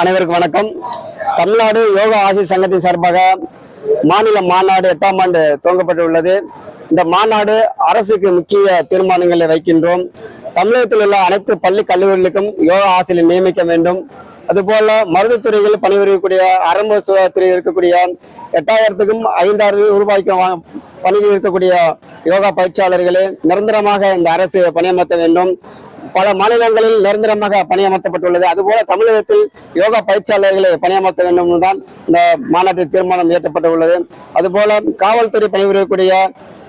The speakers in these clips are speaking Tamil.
அனைவருக்கும் வணக்கம். தமிழ்நாடு யோகா ஆசி சங்கத்தின் சார்பாக மாநில மாநாடு எட்டாம் ஆண்டு துவங்கப்பட்டுள்ளது. இந்த மாநாடு அரசுக்கு முக்கிய தீர்மானங்களை வைக்கின்றோம். தமிழகத்தில் உள்ள அனைத்து பள்ளி கல்லூரிகளுக்கும் யோகா ஆசிரியர் நியமிக்க வேண்டும். அதுபோல மருத்துவத்துறையில் பணிபுரியக்கூடிய ஆரம்ப சுகாதாரத்துறையில் இருக்கக்கூடிய எட்டாயிரத்துக்கும் ஐந்தாயிரம் ரூபாய்க்கும் பணியில் இருக்கக்கூடிய யோகா பயிற்சியாளர்களை நிரந்தரமாக இந்த அரசு பணியமர்த்த வேண்டும். பல மாநிலங்களில் நிரந்தரமாக பணியமர்த்தப்பட்டுள்ளது. அதுபோல தமிழகத்தில் யோகா பயிற்சியாளர்களை பணியமர்த்த வேண்டும் தான் இந்த மாநாட்டில் தீர்மானம் இயற்றப்பட்டுள்ளது. அதுபோல காவல்துறை பணிபுரியக்கூடிய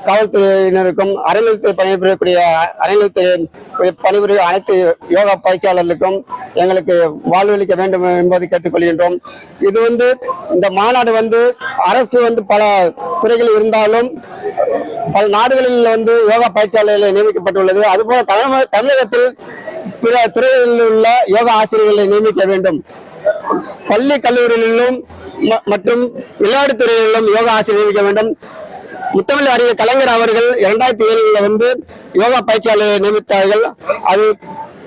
காவல்துறையினருக்கும் அறநிலையத்துறை பணிபுரியக்கூடிய அறநிலையத்துறை பணிபுரிய அனைத்து யோகா பயிற்சியாளர்களுக்கும் எங்களுக்கு வாழ்வளிக்க வேண்டும் என்பதை கேட்டுக்கொள்கின்றோம். இது வந்து இந்த மாநாடு வந்து அரசு வந்து பல துறைகள் இருந்தாலும் பல நாடுகளில் வந்து யோகா பயிற்சியாளர்களை நியமிக்கப்பட்டுள்ளது. அதுபோல தமிழக தமிழகத்தில் பிற துறைகளில் உள்ள யோகா ஆசிரியர்களை நியமிக்க வேண்டும். பள்ளி கல்லூரிகளிலும் ம- மற்றும் விளையாட்டு துறைகளிலும் யோகா ஆசிரியர் நியமிக்க வேண்டும். முத்தமிழ் அறிஞர் கலைஞர் அவர்கள் இரண்டாயிரத்தி ஏழுல வந்து யோகா பயிற்சியாளர்களை நியமித்தார்கள். அது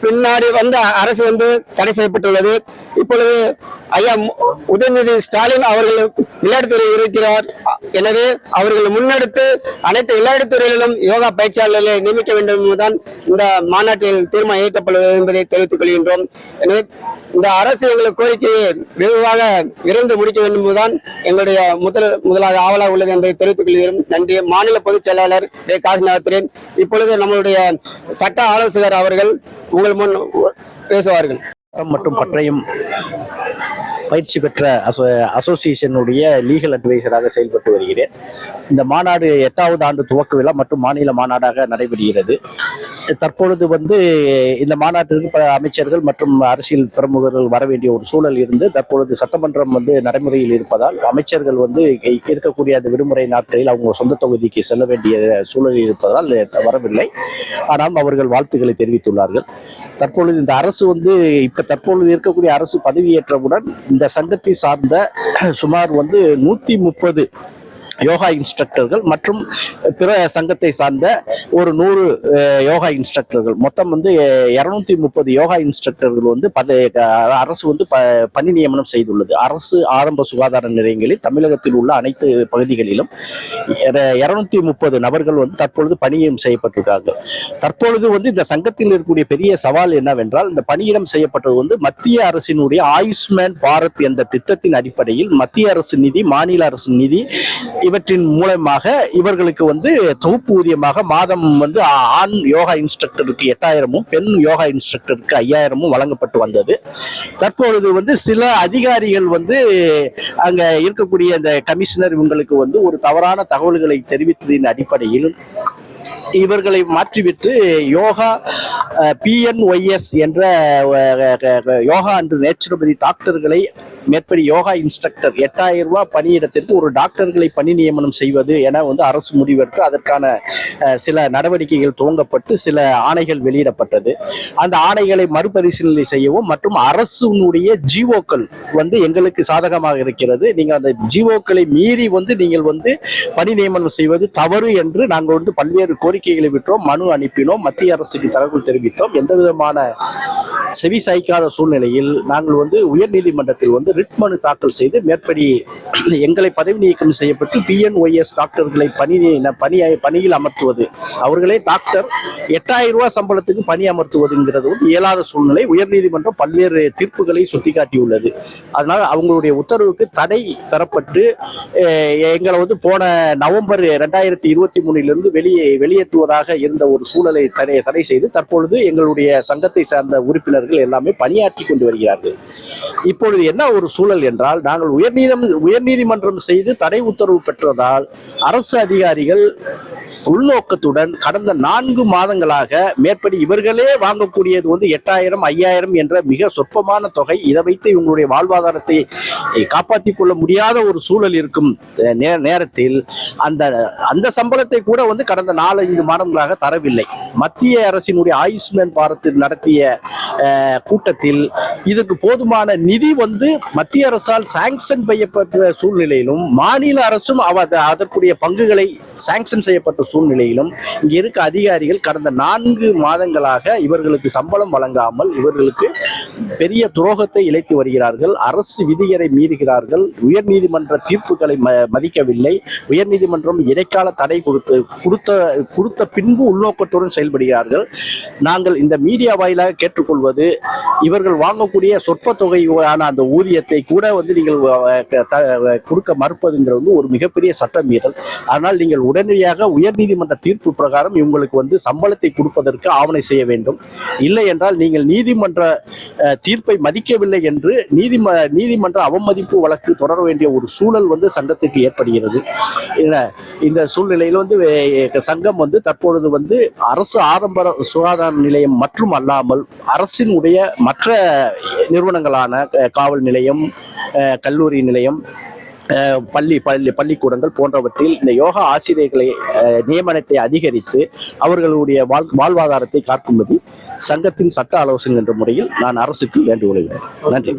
பின்னாடி வந்து அரசு வந்து தடை செய்யப்பட்டுள்ளது. இப்பொழுது ஐயா மு- உதயநிதி ஸ்டாலின் அவர்கள் விளையாட்டுத்துறை இருக்கிறார். எனவே அவர்கள் முன்னெடுத்து அனைத்து விளையாட்டுத்துறைகளிலும் யோகா பயிற்சியாளர்களை நியமிக்க வேண்டும் என்பதுதான் இந்த மாநாட்டில் தீர்மானம் இயற்றப்படுவது என்பதை தெரிவித்துக் கொள்கின்றோம். எனவே இந்த அரசு எங்களுக்கு கோரிக்கையை விரைவாக விரைந்து முடிக்க வேண்டும் என்பதுதான் எங்களுடைய முதல் முதலாக ஆவலாக உள்ளது என்பதை தெரிவித்துக் கொள்கிறோம். நன்றி. மாநில பொதுச் செயலாளர் வே. காசிநாதன் இப்பொழுது நம்மளுடைய சட்ட ஆலோசகர் அவர்கள் உங்கள் முன் பேசுவார்கள். மற்றும் பற்றையும் பயிற்சி பெற்ற அசோ அசோசியேஷனுடைய லீகல் அட்வைசராக செயல்பட்டு வருகிறேன். இந்த மாநாடு எட்டாவது ஆண்டு துவக்க விழா மற்றும் மாநில மாநாடாக நடைபெறுகிறது. தற்பொழுது வந்து இந்த மாநாட்டிற்கு பல அமைச்சர்கள் மற்றும் அரசியல் பிரமுகர்கள் வர வேண்டிய ஒரு சூழல் இருந்து தற்பொழுது சட்டமன்றம் வந்து நடைமுறையில் இருப்பதால் அமைச்சர்கள் வந்து இருக்கக்கூடிய அந்த விடுமுறை நாட்களில் அவங்க சொந்த தொகுதிக்கு செல்ல வேண்டிய சூழலில் இருப்பதால் வரவில்லை. ஆனால் அவர்கள் வாழ்த்துக்களை தெரிவித்துள்ளார்கள். தற்பொழுது இந்த அரசு வந்து இப்ப தற்பொழுது இருக்கக்கூடிய அரசு பதவியேற்றவுடன் இந்த சங்கத்தை சார்ந்த சுமார் வந்து நூத்தி முப்பது யோகா இன்ஸ்ட்ரக்டர்கள் மற்றும் பிற சங்கத்தை சார்ந்த ஒரு நூறு யோகா இன்ஸ்ட்ரக்டர்கள். மொத்தம் வந்து இருநூத்தி முப்பது யோகா இன்ஸ்ட்ரக்டர்கள் வந்து பத அரசு வந்து ப பணி நியமனம் செய்துள்ளது. அரசு ஆரம்ப சுகாதார நிலையங்களில் தமிழகத்தில் உள்ள அனைத்து பகுதிகளிலும் இருநூத்தி முப்பது நபர்கள் வந்து தற்பொழுது பணியம் செய்யப்பட்டிருக்காங்க தற்பொழுது வந்து இந்த சங்கத்தில் இருக்கக்கூடிய பெரிய சவால் என்னவென்றால் இந்த பணியிடம் செய்யப்பட்டது வந்து மத்திய அரசினுடைய ஆயுஷ்மான் பாரத் என்ற திட்டத்தின் அடிப்படையில் மத்திய அரசு நிதி மாநில அரசு நிதி இவற்றின் மூலமாக இவர்களுக்கு வந்து தொகுப்பு ஊதியமாக மாதம் வந்து ஆண் யோகா இன்ஸ்ட்ரக்டருக்கு எட்டாயிரமும் பெண் யோகா இன்ஸ்ட்ரக்டருக்கு ஐயாயிரமும் வழங்கப்பட்டு வந்தது. தற்பொழுது வந்து சில அதிகாரிகள் வந்து அங்க இருக்கக்கூடிய இந்த கமிஷனர் இவங்களுக்கு வந்து ஒரு தவறான தகவல்களை தெரிவித்ததின் அடிப்படையில் இவர்களை மாற்றிவிட்டு யோகா பிஎன்ஒய்எஸ் என்ற யோகா அன்று நேச்சுரோபதி டாக்டர்களை மேற்படி யோகா இன்ஸ்ட்ரக்டர் எட்டாயிரம் ரூபாய் பணியிடத்திற்கு ஒரு டாக்டர்களை பணி நியமனம் செய்வது என வந்து அரசு முடிவெடுத்து அதற்கான சில நடவடிக்கைகள் துவங்கப்பட்டு சில ஆணைகள் வெளியிடப்பட்டது. அந்த ஆணைகளை மறுபரிசீலனை செய்யவும் மற்றும் அரசுனுடைய ஜிஓக்கள் வந்து எங்களுக்கு சாதகமாக இருக்கிறது. நீங்கள் அந்த ஜிஓக்களை மீறி வந்து நீங்கள் வந்து பணி நியமனம் செய்வது தவறு என்று நாங்கள் வந்து பல்வேறு கோரிக்கைகளை விட்டோம் மனு அனுப்பினோம் மத்திய அரசுக்கு தகவல் தெரிவித்தோம். எந்த விதமான செவி சாய்க்காத சூழ்நிலையில் நாங்கள் வந்து உயர்நீதிமன்றத்தில் வந்து ரிட் மனு தாக்கல் செய்து மேற்படி எங்களை பதவி நீக்கம் செய்யப்பட்டு பிஎன்ஒய்எஸ் டாக்டர்களை பணி பணி பணியில் அமர்த்துவது. அவர்களே டாக்டர். எட்டாயிரம் ரூபாய் சம்பளத்துக்கு பணி அமர்த்துவதுங்கிறது வந்து இயலாத சூழ்நிலை. உயர்நீதிமன்றம் பல்வேறு தீர்ப்புகளை சுட்டிக்காட்டியுள்ளது. அதனால் அவங்களுடைய உத்தரவுக்கு தடை தரப்பட்டு எங்களை வந்து போன நவம்பர் ரெண்டாயிரத்தி இருபத்தி மூணிலிருந்து வெளியே வெளியேற்றுவதாக இருந்த ஒரு சூழலை தடை தடை செய்து தற்பொழுது எங்களுடைய சங்கத்தை சார்ந்த உறுப்பினர் உறுப்பினர்கள் எல்லாமே பணியாற்றி கொண்டு வருகிறார்கள். இப்பொழுது என்ன ஒரு சூழல் என்றால் நாங்கள் உயர்நீதம் உயர்நீதிமன்றம் செய்து தடை உத்தரவு பெற்றதால் அரசு அதிகாரிகள் உள்நோக்கத்துடன் கடந்த நான்கு மாதங்களாக மேற்படி இவர்களே வாங்கக்கூடியது வந்து எட்டாயிரம் ஐயாயிரம் என்ற மிக சொற்பமான தொகை. இதை வைத்து இவங்களுடைய வாழ்வாதாரத்தை காப்பாற்றிக் கொள்ள முடியாத ஒரு சூழல் இருக்கும் நேரத்தில். அந்த அந்த சம்பளத்தை கூட வந்து கடந்த நாலஞ்சு மாதங்களாக தரவில்லை. மத்திய அரசினுடைய ஆயுஷ்மான் பாரத் நடத்திய கூட்டத்தில் இதற்கு போதுமான நிதி வந்து மத்திய அரசால் சாங்ஷன் செய்யப்பட்ட சூழ்நிலையிலும் மாநில அரசும் அதற்குரிய பங்குகளை சாங்ஷன் செய்யப்பட்ட சூழ்நிலையிலும் இங்கே இருக்க அதிகாரிகள் கடந்த நான்கு மாதங்களாக இவர்களுக்கு சம்பளம் வழங்காமல் இவர்களுக்கு பெரிய துரோகத்தை இழைத்து வருகிறார்கள். அரசு விதிகளை மீறுகிறார்கள். உயர்நீதிமன்ற தீர்ப்புகளை மதிக்கவில்லை. உயர்நீதிமன்றம் இடைக்கால தடை கொடுத்து கொடுத்த கொடுத்த பின்பு உள்நோக்கத்துடன் செயல்படுகிறார்கள். நாங்கள் இந்த மீடியா வாயிலாக கேட்டுக்கொள்வது இவர்கள் வாங்கக்கூடிய சொற்ப தொகையான அந்த ஊதியத்தை கூட வந்து நீங்கள் கொடுக்க மறுப்பதுங்கிறது ஒரு மிகப்பெரிய சட்ட மீறல் அதனால் நீங்கள் உடனடியாக உயர் உயர்நீதிமன்ற தீர்ப்பு பிரகாரம் இவங்களுக்கு வந்து சம்பளத்தை கொடுப்பதற்கு ஆவணை செய்ய வேண்டும். இல்லை என்றால் நீங்கள் நீதிமன்ற தீர்ப்பை மதிக்கவில்லை என்று நீதிம நீதிமன்ற அவமதிப்பு வழக்கு தொடர வேண்டிய ஒரு சூழல் வந்து சங்கத்துக்கு ஏற்படுகிறது. இந்த சூழ்நிலையில் வந்து சங்கம் வந்து தற்பொழுது வந்து அரசு ஆரம்ப சுகாதார நிலையம் மற்றும் அல்லாமல் அரசினுடைய மற்ற நிறுவனங்களான காவல் நிலையம் கல்லூரி நிலையம் பள்ளி பள்ளி பள்ளிக்கூடங்கள் போன்றவற்றில் இந்த யோகா ஆசிரியர்களை அஹ், நியமனத்தை அதிகரித்து அவர்களுடைய வாழ் வாழ்வாதாரத்தை காக்கும்படி சங்கத்தின் சட்ட ஆலோசனை என்ற முறையில் நான் அரசுக்கு வேண்டுகொள்கிறேன் நன்றி.